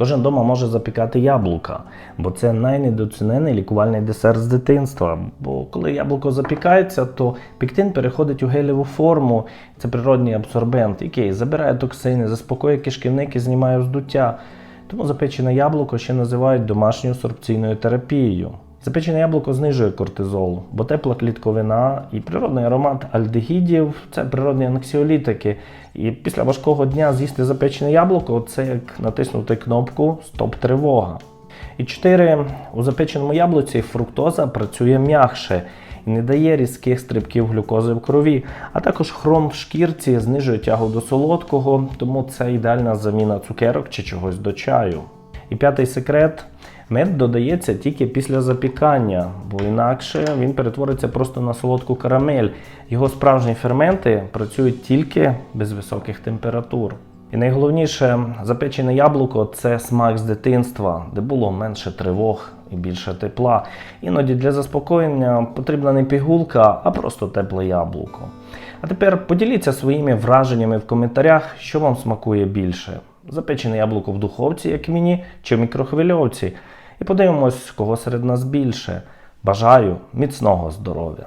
кожен вдома може запікати яблука, бо це найнедоцінений лікувальний десерт з дитинства. Бо коли яблуко запікається, то піктин переходить у гелеву форму. Це природний абсорбент, який забирає токсини, заспокоює кишківник і знімає вздуття. Тому запечене яблуко ще називають домашньою сорбційною терапією. Запечене яблуко знижує кортизол, бо тепла клітковина і природний аромат альдегідів це природні анксіолітики. І після важкого дня з'їсти запечене яблуко це як натиснути кнопку Стоп тривога. І чотири у запеченому яблуці фруктоза працює м'якше і не дає різких стрибків глюкози в крові, а також хром в шкірці знижує тягу до солодкого, тому це ідеальна заміна цукерок чи чогось до чаю. І п'ятий секрет. Мед додається тільки після запікання, бо інакше він перетвориться просто на солодку карамель. Його справжні ферменти працюють тільки без високих температур. І найголовніше, запечене яблуко це смак з дитинства, де було менше тривог і більше тепла. Іноді для заспокоєння потрібна не пігулка, а просто тепле яблуко. А тепер поділіться своїми враженнями в коментарях, що вам смакує більше: запечене яблуко в духовці, як мені, чи в мікрохвильовці. І подивимось, кого серед нас більше. Бажаю міцного здоров'я!